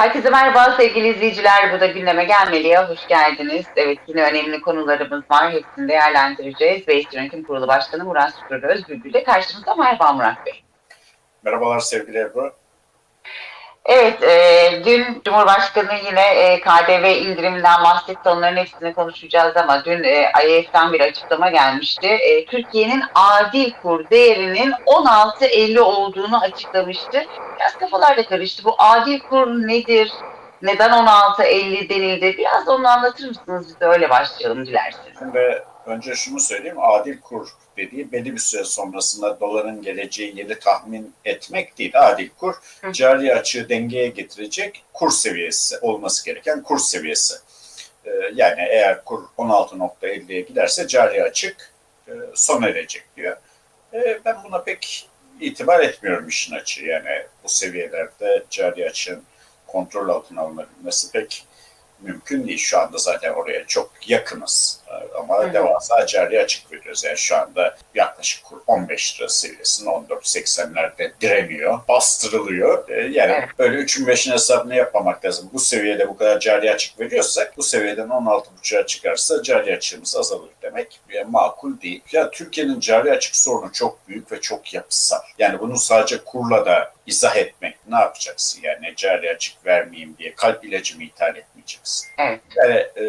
Herkese merhaba sevgili izleyiciler. Bu da gündeme gelmeliye hoş geldiniz. Evet yine önemli konularımız var. Hepsini değerlendireceğiz. Beys Yönetim Kurulu Başkanı Murat Süper Özbülbül ile karşımızda. Merhaba Murat Bey. Merhabalar sevgili Ebru. Evet, e, dün Cumhurbaşkanı yine e, KDV indiriminden bahsetti. Onların hepsini konuşacağız ama dün e, IMF'den bir açıklama gelmişti. E, Türkiye'nin adil kur değerinin 16.50 olduğunu açıklamıştı. Biraz kafalarda karıştı. Bu adil kur nedir? Neden 16.50 denildi? Biraz onu anlatır mısınız? Biz de öyle başlayalım dilerseniz. Şimdi önce şunu söyleyeyim. Adil kur dediği belli bir süre sonrasında doların geleceği yeri tahmin etmek değil. Adil kur cari açığı dengeye getirecek kur seviyesi olması gereken kur seviyesi. Ee, yani eğer kur 16.50'ye giderse cari açık e, sona erecek diyor. E, ben buna pek itibar etmiyorum işin açığı. Yani bu seviyelerde cari açığın kontrol altına alınabilmesi pek mümkün değil. Şu anda zaten oraya çok yakınız. Ee, Ama hı. devasa cari açık veriyoruz. Yani şu anda yaklaşık kur 15 lira seviyesinde 14.80'lerde direniyor, bastırılıyor. Ee, Yani Evet. böyle 3'ün 5'in hesabını yapmamak lazım. Bu seviyede bu kadar cari açık veriyorsak bu seviyeden 16.5'a çıkarsa cari açığımız azalır demek yani makul değil. Ya Türkiye'nin cari açık sorunu çok büyük ve çok yapısal. Yani bunu sadece kurla da izah etmek ne yapacaksın? Yani cari açık vermeyeyim diye kalp ilacı mı ithal etmeyeceksin? Evet. Yani e,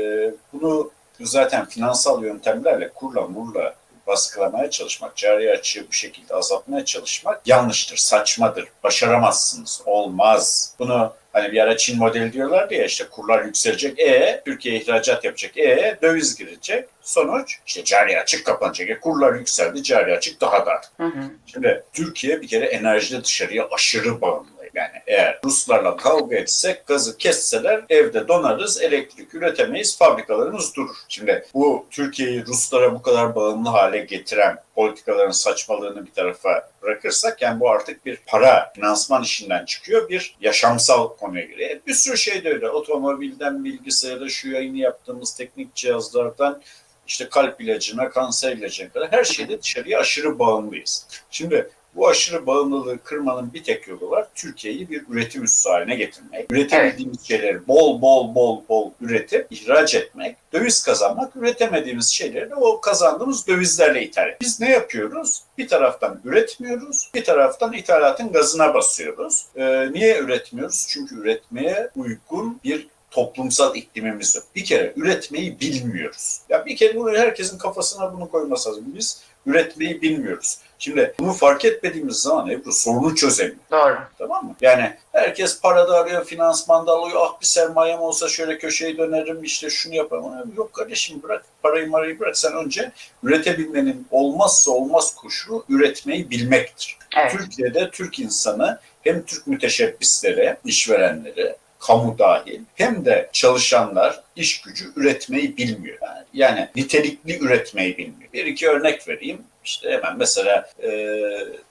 bunu zaten finansal yöntemlerle kurla murla baskılamaya çalışmak, cari açığı bu şekilde azaltmaya çalışmak yanlıştır, saçmadır, başaramazsınız, olmaz. Bunu hani bir ara Çin modeli diyorlardı ya işte kurlar yükselecek, e Türkiye ihracat yapacak, e döviz girecek. Sonuç işte cari açık kapanacak. E, kurlar yükseldi, cari açık daha da. Hı hı. Şimdi Türkiye bir kere enerjide dışarıya aşırı bağımlı. Yani eğer Ruslarla kavga etsek, gazı kesseler evde donarız, elektrik üretemeyiz, fabrikalarımız durur. Şimdi bu Türkiye'yi Ruslara bu kadar bağımlı hale getiren politikaların saçmalığını bir tarafa bırakırsak yani bu artık bir para, finansman işinden çıkıyor, bir yaşamsal konuya giriyor. E, Bir sürü şey de öyle. Otomobilden bilgisayara, şu yayını yaptığımız teknik cihazlardan işte kalp ilacına, kanser ilacına kadar her şeyde dışarıya aşırı bağımlıyız. Şimdi bu aşırı bağımlılığı kırmanın bir tek yolu var. Türkiye'yi bir üretim üssü haline getirmek. Üretebildiğimiz şeyleri bol bol bol bol üretip ihraç etmek. Döviz kazanmak, üretemediğimiz şeyleri de o kazandığımız dövizlerle ithal etmek. Biz ne yapıyoruz? Bir taraftan üretmiyoruz, bir taraftan ithalatın gazına basıyoruz. Ee, niye üretmiyoruz? Çünkü üretmeye uygun bir toplumsal iklimimiz yok. Bir kere üretmeyi bilmiyoruz. Ya bir kere bunu herkesin kafasına bunu koyması lazım. Biz üretmeyi bilmiyoruz. Şimdi bunu fark etmediğimiz zaman Ebru sorunu çözemiyor. Doğru. Tamam mı? Yani herkes parada arıyor, finansmanda alıyor. Ah bir sermayem olsa şöyle köşeyi dönerim, işte şunu yaparım. Yok kardeşim bırak parayı marayı bırak. Sen önce üretebilmenin olmazsa olmaz koşulu üretmeyi bilmektir. Evet. Türkiye'de Türk insanı hem Türk müteşebbisleri, işverenleri, kamu dahil hem de çalışanlar iş gücü üretmeyi bilmiyor. Yani, yani nitelikli üretmeyi bilmiyor. Bir iki örnek vereyim. İşte hemen mesela e,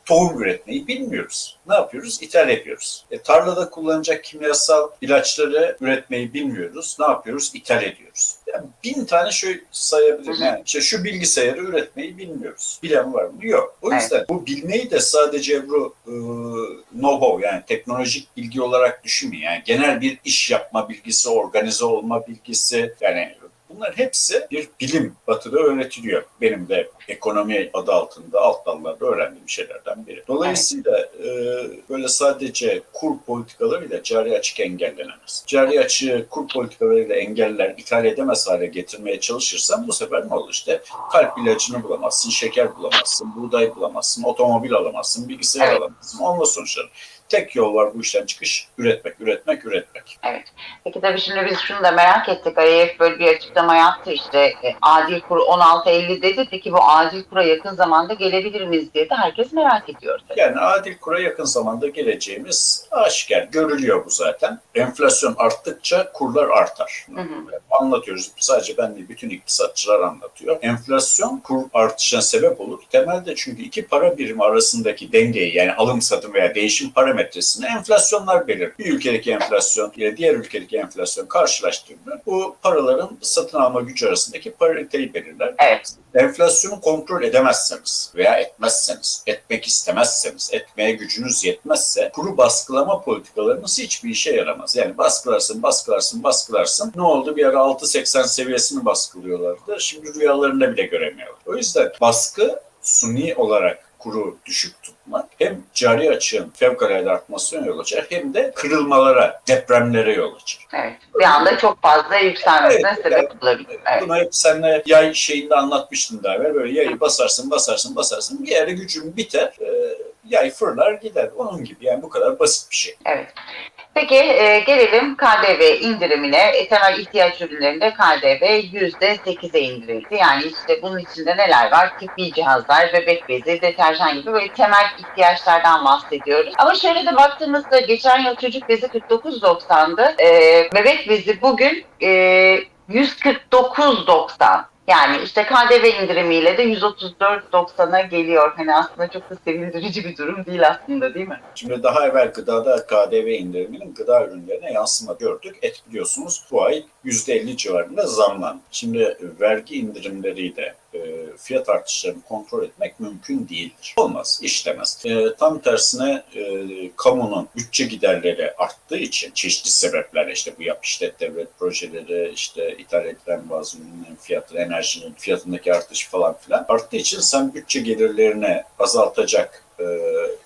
tohum üretmeyi bilmiyoruz. Ne yapıyoruz? İthal ediyoruz. E, tarlada kullanacak kimyasal ilaçları üretmeyi bilmiyoruz. Ne yapıyoruz? İthal ediyoruz. Yani bin tane şey sayabilirim. Yani işte şu bilgisayarı üretmeyi bilmiyoruz. Bilen var mı? Yok. O Evet. yüzden bu bilmeyi de sadece bu e, know-how yani teknolojik bilgi olarak düşünmeyin. Yani genel bir iş yapma bilgisi, organize olma bilgisi yani Bunların hepsi bir bilim batıda öğretiliyor. Benim de ekonomi adı altında alt dallarda öğrendiğim şeylerden biri. Dolayısıyla e, böyle sadece kur politikalarıyla cari açık engellenemez. Cari açığı kur politikalarıyla engeller, ithal edemez hale getirmeye çalışırsan bu sefer ne olur işte kalp ilacını bulamazsın, şeker bulamazsın, buğday bulamazsın, otomobil alamazsın, bilgisayar Evet. alamazsın. Onunla sonuçları. Tek yol var bu işten çıkış, üretmek, üretmek, üretmek. Peki tabii şimdi biz şunu da merak ettik. IMF böyle bir açıklama yaptı işte e, adil kur 16.50 dedi. Peki bu adil kura yakın zamanda gelebilir miyiz diye de herkes merak ediyor tabii. Yani adil kura yakın zamanda geleceğimiz aşikar. Görülüyor bu zaten. Enflasyon arttıkça kurlar artar. Hı hı. Anlatıyoruz. Sadece ben değil, bütün iktisatçılar anlatıyor. Enflasyon kur artışına sebep olur. Temelde çünkü iki para birimi arasındaki dengeyi yani alım satım veya değişim parametresini enflasyonlar belirler. Bir ülkedeki enflasyon ile diğer ülkedeki enflasyon karşılaştırılır. Bu paraların satın alma gücü arasındaki pariteyi belirler. Evet. Enflasyonu kontrol edemezseniz veya etmezseniz, etmek istemezseniz, etmeye gücünüz yetmezse kuru baskılama politikalarınız hiçbir işe yaramaz. Yani baskılarsın, baskılarsın, baskılarsın. Ne oldu? Bir ara 6.80 seviyesini baskılıyorlardı. Şimdi rüyalarında bile göremiyorlar. O yüzden baskı suni olarak kuru düşük tutmak hem cari açığın fevkalade artmasına yol açar hem de kırılmalara, depremlere yol açar. Evet. Bir anda çok fazla yükselmesine Evet, sebep olabilir. Evet. Bunu hep seninle yay şeyinde anlatmıştım daha evvel. Böyle yayı basarsın, basarsın, basarsın. Bir yere gücün biter, e, yay fırlar gider. Onun gibi yani bu kadar basit bir şey. Evet. Peki e, gelelim KDV indirimine. Temel ihtiyaç ürünlerinde KDV %8'e indirildi. Yani işte bunun içinde neler var? Tıbbi cihazlar, bebek bezi, deterjan gibi böyle temel ihtiyaçlardan bahsediyoruz. Ama şöyle de baktığımızda geçen yıl çocuk bezi 49.90'dı. E, bebek bezi bugün e, 149.90. Yani işte KDV indirimiyle de 134.90'a geliyor. Hani aslında çok da sevindirici bir durum değil aslında değil mi? Şimdi daha evvel gıdada KDV indiriminin gıda ürünlerine yansıma gördük. Et biliyorsunuz bu ay %50 civarında zamlandı. Şimdi vergi indirimleriyle e, fiyat artışlarını kontrol etmek mümkün değildir. Olmaz, işlemez. E, tam tersine e, kamunun bütçe giderleri arttığı için çeşitli sebeplerle işte bu yap işlet devlet projeleri, işte ithal edilen bazı ürünlerin fiyatı, enerjinin fiyatındaki artış falan filan arttığı için sen bütçe gelirlerini azaltacak e,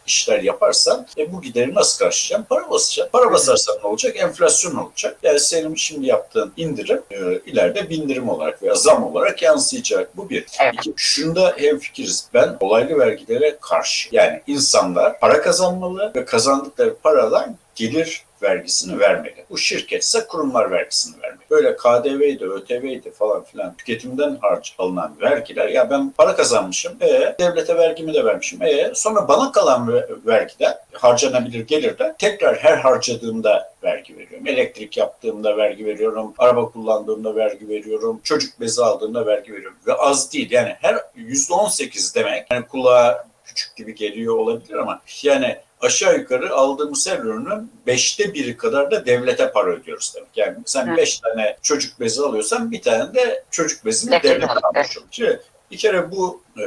işler yaparsan e, bu gideri nasıl karşılayacaksın? Para basacaksın. Para basarsan ne olacak? Enflasyon olacak. Yani senin şimdi yaptığın indirim e, ileride bindirim olarak veya zam olarak yansıyacak. Bu bir. İki, şunda hemfikiriz. Ben olaylı vergilere karşı. Yani insanlar para kazanmalı ve kazandıkları paradan gelir vergisini vermeli. Bu şirketse kurumlar vergisini vermeli. Böyle KDV'ydi, ÖTV'ydi falan filan tüketimden harç alınan vergiler ya ben para kazanmışım, e, devlete vergimi de vermişim. E, sonra bana kalan ve- vergiden harcanabilir gelirden tekrar her harcadığımda vergi veriyorum. Elektrik yaptığımda vergi veriyorum, araba kullandığımda vergi veriyorum, çocuk bezi aldığımda vergi veriyorum. Ve az değil yani her %18 demek yani kulağa küçük gibi geliyor olabilir ama yani aşağı yukarı aldığımız her ürünün beşte biri kadar da devlete para ödüyoruz demek. Yani sen Hı. beş tane çocuk bezi alıyorsan bir tane de çocuk bezini Devlet devlet almış oluyor. Şimdi bir kere bu e,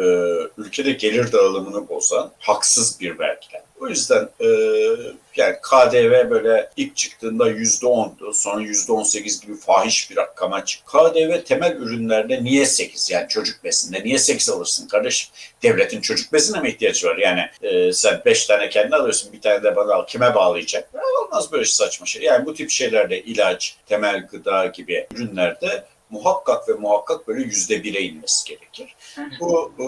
ülkede gelir dağılımını bozan haksız bir vergilen. O yüzden e, yani KDV böyle ilk çıktığında yüzde ondu, sonra yüzde on sekiz gibi fahiş bir rakama çıktı. KDV temel ürünlerde niye sekiz? Yani çocuk besinde niye sekiz alırsın kardeşim? Devletin çocuk bezine mi ihtiyacı var? Yani e, sen beş tane kendi alıyorsun, bir tane de bana al. Kime bağlayacak? Ya olmaz böyle saçma şey. Yani bu tip şeylerde ilaç, temel gıda gibi ürünlerde muhakkak ve muhakkak böyle yüzde bire inmesi gerekir. Bu e,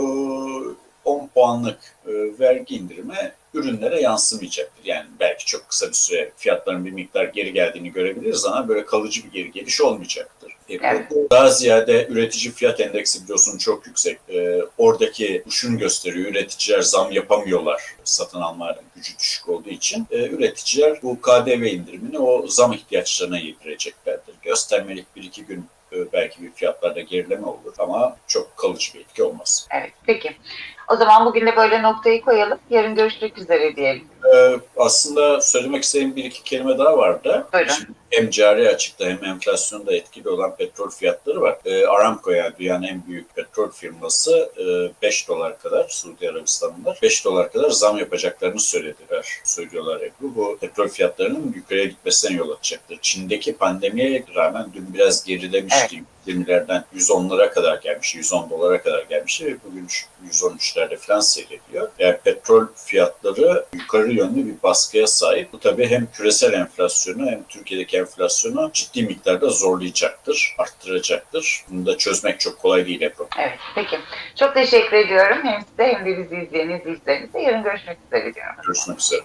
10 puanlık e, vergi indirimi ürünlere yansımayacaktır. Yani belki çok kısa bir süre fiyatların bir miktar geri geldiğini görebiliriz ama böyle kalıcı bir geri geliş olmayacaktır. E, Evet. Daha ziyade üretici fiyat endeksi biliyorsun çok yüksek. E, oradaki şunu gösteriyor. Üreticiler zam yapamıyorlar satın alma gücü düşük olduğu için. E, üreticiler bu KDV indirimini o zam ihtiyaçlarına yedireceklerdir. Göstermelik bir iki gün e, belki bir fiyatlarda gerileme olur ama çok kalıcı bir etki olmaz. Evet. Peki. O zaman bugün de böyle noktayı koyalım. Yarın görüşmek üzere diyelim. Ee, aslında söylemek istediğim bir iki kelime daha vardı. Buyurun. Şimdi hem cari açıkta hem enflasyonda etkili olan petrol fiyatları var. Ee, Aramco yani dünyanın en büyük petrol firması e, 5 dolar kadar Suudi Arabistanlılar 5 dolar kadar zam yapacaklarını söylediler. Söylüyorlar Ebru. Bu petrol fiyatlarının yukarıya gitmesine yol açacaktır. Çin'deki pandemiye rağmen dün biraz gerilemişti. 20'lerden 110'lara kadar gelmiş, 110 dolara kadar gelmiş ve bugün 113'lerde falan seyrediyor. Yani petrol fiyatları yukarı yönlü bir baskıya sahip. Bu tabii hem küresel enflasyonu hem Türkiye'deki enflasyonu ciddi miktarda zorlayacaktır, arttıracaktır. Bunu da çözmek çok kolay değil Ebru. Evet. Peki. Çok teşekkür ediyorum. Hem size hem de bizi izleyen izleyicilerimize. Yarın görüşmek üzere diyorum. Görüşmek üzere.